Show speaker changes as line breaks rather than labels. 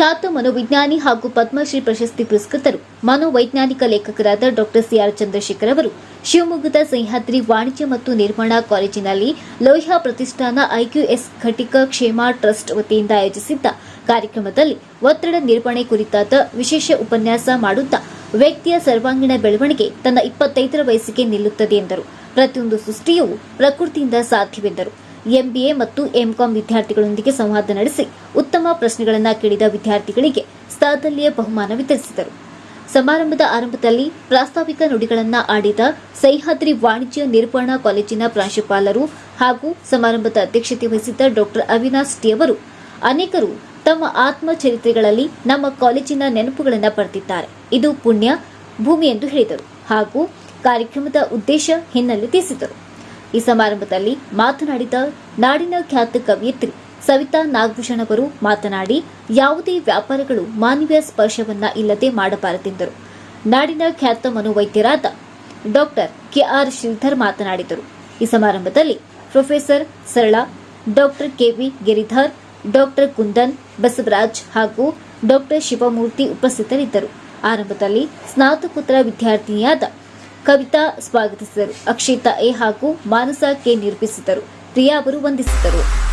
ಖ್ಯಾತ ಮನೋವಿಜ್ಞಾನಿ ಹಾಗೂ ಪದ್ಮಶ್ರೀ ಪ್ರಶಸ್ತಿ ಪುರಸ್ಕೃತರು, ಮನೋವೈಜ್ಞಾನಿಕ ಲೇಖಕರಾದ ಡಾಕ್ಟರ್ ಸಿಆರ್ ಚಂದ್ರಶೇಖರ್ ಅವರು ಶಿವಮೊಗ್ಗದ ಸಹ್ಯಾದ್ರಿ ವಾಣಿಜ್ಯ ಮತ್ತು ನಿರ್ಮಾಣ ಕಾಲೇಜಿನಲ್ಲಿ ಲೋಹ್ಯಾ ಪ್ರತಿಷ್ಠಾನ ಐಕ್ಯೂಎಸ್ ಘಟಿಕ ಕ್ಷೇಮ ಟ್ರಸ್ಟ್ ವತಿಯಿಂದ ಆಯೋಜಿಸಿದ್ದ ಕಾರ್ಯಕ್ರಮದಲ್ಲಿ ಒತ್ತಡ ನಿರ್ವಹಣೆ ಕುರಿತಾದ ವಿಶೇಷ ಉಪನ್ಯಾಸ ಮಾಡುತ್ತಾ ವ್ಯಕ್ತಿಯ ಸರ್ವಾಂಗೀಣ ಬೆಳವಣಿಗೆ ತನ್ನ ಇಪ್ಪತ್ತೈದರ ವಯಸ್ಸಿಗೆ ನಿಲ್ಲುತ್ತದೆ ಎಂದರು. ಪ್ರತಿಯೊಂದು ಸೃಷ್ಟಿಯೂ ಪ್ರಕೃತಿಯಿಂದ ಸಾಧ್ಯವೆಂದರು. ಎಂಬಿಎ ಮತ್ತು ಎಂಕಾಂ ವಿದ್ಯಾರ್ಥಿಗಳೊಂದಿಗೆ ಸಂವಾದ ನಡೆಸಿ ಉತ್ತಮ ಪ್ರಶ್ನೆಗಳನ್ನು ಕೇಳಿದ ವಿದ್ಯಾರ್ಥಿಗಳಿಗೆ ಸ್ಥಳದಲ್ಲಿಯೇ ಬಹುಮಾನ ವಿತರಿಸಿದರು ಸಮಾರಂಭದ ಆರಂಭದಲ್ಲಿ ಪ್ರಾಸ್ತಾವಿಕ ನುಡಿಗಳನ್ನು ಆಡಿದ ಸಹ್ಯಾದ್ರಿ ವಾಣಿಜ್ಯ ನಿರ್ವಹಣಾ ಕಾಲೇಜಿನ ಪ್ರಾಂಶುಪಾಲರು ಹಾಗೂ ಸಮಾರಂಭದ ಅಧ್ಯಕ್ಷತೆ ವಹಿಸಿದ್ದ ಡಾಕ್ಟರ್ ಅವಿನಾಶ್ ಟಿ ಅವರು ಅನೇಕರು ತಮ್ಮ ಆತ್ಮಚರಿತ್ರೆಗಳಲ್ಲಿ ನಮ್ಮ ಕಾಲೇಜಿನ ನೆನಪುಗಳನ್ನು ಪಡೆದಿದ್ದಾರೆ. ಇದು ಪುಣ್ಯ, ಭೂಮಿ ಎಂದು ಹೇಳಿದರು ಹಾಗೂ ಕಾರ್ಯಕ್ರಮದ ಉದ್ದೇಶ ಹಿನ್ನೆಲೆ ತಿಳಿಸಿದರು. ಈ ಸಮಾರಂಭದಲ್ಲಿ ಮಾತನಾಡಿದ ನಾಡಿನ ಖ್ಯಾತ ಕವಿಯತ್ರಿ ಸವಿತಾ ನಾಗಭೂಷಣ್ ಅವರು ಮಾತನಾಡಿ, ಯಾವುದೇ ವ್ಯಾಪಾರಗಳು ಮಾನವೀಯ ಸ್ಪರ್ಶವನ್ನ ಇಲ್ಲದೆ ಮಾಡಬಾರದೆಂದರು ನಾಡಿನ ಖ್ಯಾತ ಮನೋವೈದ್ಯರಾದ ಡಾಕ್ಟರ್ ಕೆಆರ್ ಶ್ರೀಧರ್ ಮಾತನಾಡಿದರು. ಈ ಸಮಾರಂಭದಲ್ಲಿ professor Sarala, doctor K V Giridhar, doctor Kundan Basavaraj ಹಾಗೂ ಡಾಕ್ಟರ್ ಶಿವಮೂರ್ತಿ ಉಪಸ್ಥಿತರಿದ್ದರು. ಆರಂಭದಲ್ಲಿ ಸ್ನಾತಕೋತ್ತರ ವಿದ್ಯಾರ್ಥಿನಿಯಾದ ಕವಿತಾ ಸ್ವಾಗತಿಸಿದರು. ಅಕ್ಷಿತಾ ಎ ಹಾಗೂ ಮಾನಸ ಕೆ ನಿರೂಪಿಸಿದರು. ಪ್ರಿಯಾ ಅವರು ವಂದಿಸಿದರು.